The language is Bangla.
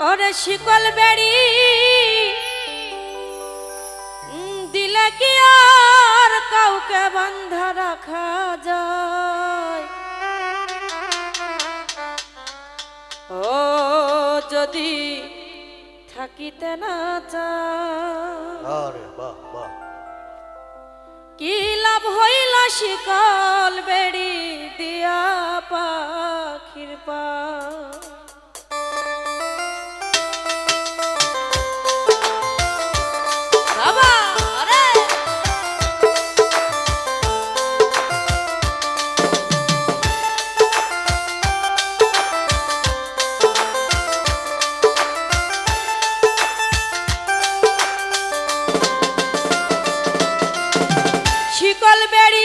ওরে শিকল বেড়ি দিলে কি আর কাউকে বন্ধা রাখা যায়? ও যদি থাকিতে না আরে বাহ বাহ। কি লাভ হইল শিকল বেড়ি দিয়া পাখির পা? শিকল বেড়ি